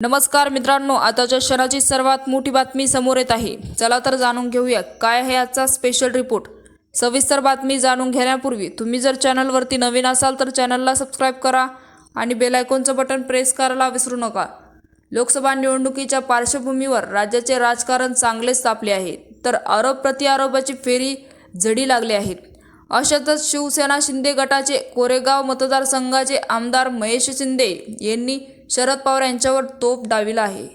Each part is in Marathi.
नमस्कार मित्रांनो आताच्या क्षणाची सर्वात मोठी बातमी समोर येत आहे. चला तर जाणून घेऊया काय आहे आजचा स्पेशल रिपोर्ट सविस्तर बातमी जाणून घेण्यापूर्वी तुम्ही जर चॅनलवरती नवीन असाल तर चॅनलला सबस्क्राईब करा आणि बेलायकोनचं बटन प्रेस करायला विसरू नका. लोकसभा निवडणुकीच्या पार्श्वभूमीवर राज्याचे राजकारण चांगलेच तापले आहे तर आरोप प्रतिआरोपाची फेरी जडी लागली आहेत अशातच शिवसेना शिंदे गटाचे कोरेगाव मतदारसंघाचे आमदार महेश शिंदे यांनी शरद पवार यांच्यावर तोप डाविला आहे.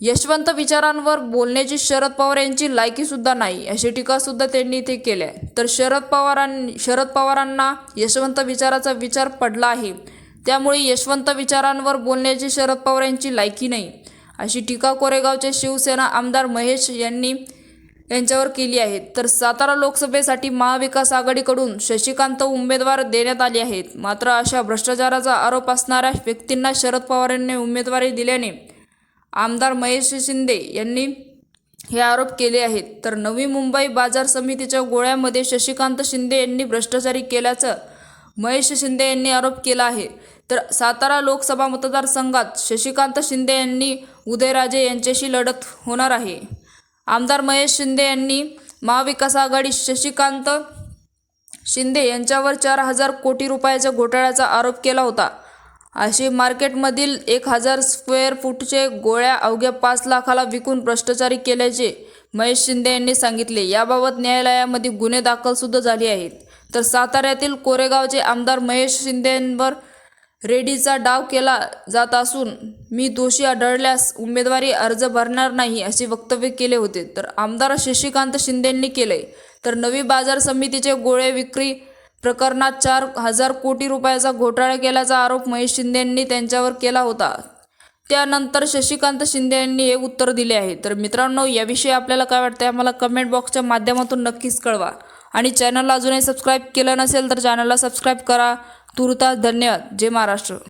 यशवंत विचारांवर बोलण्याची शरद पवार यांची लायकीसुद्धा नाही अशी टीकासुद्धा त्यांनी इथे केल्या आहे. तर शरद पवारां शरद पवारांना यशवंत विचाराचा विचार पडला आहे. त्यामुळे यशवंत विचारांवर बोलण्याची शरद पवार यांची लायकी नाही अशी टीका कोरेगावचे शिवसेना आमदार महेश यांनी यांच्यावर केली आहे. तर सातारा लोकसभेसाठी महाविकास आघाडीकडून शशिकांत उमेदवार देण्यात आले आहेत. मात्र अशा भ्रष्टाचाराचा आरोप असणाऱ्या व्यक्तींना शरद पवार यांनी उमेदवारी दिल्याने आमदार महेश शिंदे यांनी हे आरोप केले आहेत. तर नवी मुंबई बाजार समितीच्या गोळ्यामध्ये शशिकांत शिंदे यांनी भ्रष्टाचारी केल्याचं महेश शिंदे यांनी आरोप केला आहे. तर सातारा लोकसभा मतदारसंघात शशिकांत शिंदे यांनी उदयराजे यांच्याशी लढत होणार आहे. आमदार महेश शिंदे यांनी महाविकास आघाडी शशिकांत शिंदे यांच्यावर चार हजार कोटी रुपयाच्या घोटाळ्याचा आरोप केला होता. अशी मार्केटमधील एक हजार स्क्वेअर फूटचे गोळ्या अवघ्या पाच लाखाला विकून भ्रष्टाचारी केल्याचे महेश शिंदे यांनी सांगितले. याबाबत न्यायालयामध्ये गुन्हे दाखल सुद्धा झाले आहेत. तर साताऱ्यातील कोरेगावचे आमदार महेश शिंदे यांवर रेडीचा डाव केला जात असून मी दोषी आढळल्यास उमेदवारी अर्ज भरणार नाही असे वक्तव्य केले होते. तर आमदार शशिकांत शिंदेंनी केले. तर नवी बाजार समितीचे गोळे विक्री प्रकरणात चार हजार कोटी रुपयाचा घोटाळा केल्याचा आरोप महेश शिंदेंनी त्यांच्यावर केला होता. त्यानंतर शशिकांत शिंदे यांनी हे उत्तर दिले आहे. तर मित्रांनो याविषयी आपल्याला काय वाटतं आम्हाला कमेंट बॉक्सच्या माध्यमातून नक्कीच कळवा. आणि चॅनलला अजूनही सबस्क्राईब केलं नसेल तर चॅनलला सबस्क्राईब करा. तुर्तास धन्यवाद. जय महाराष्ट्र.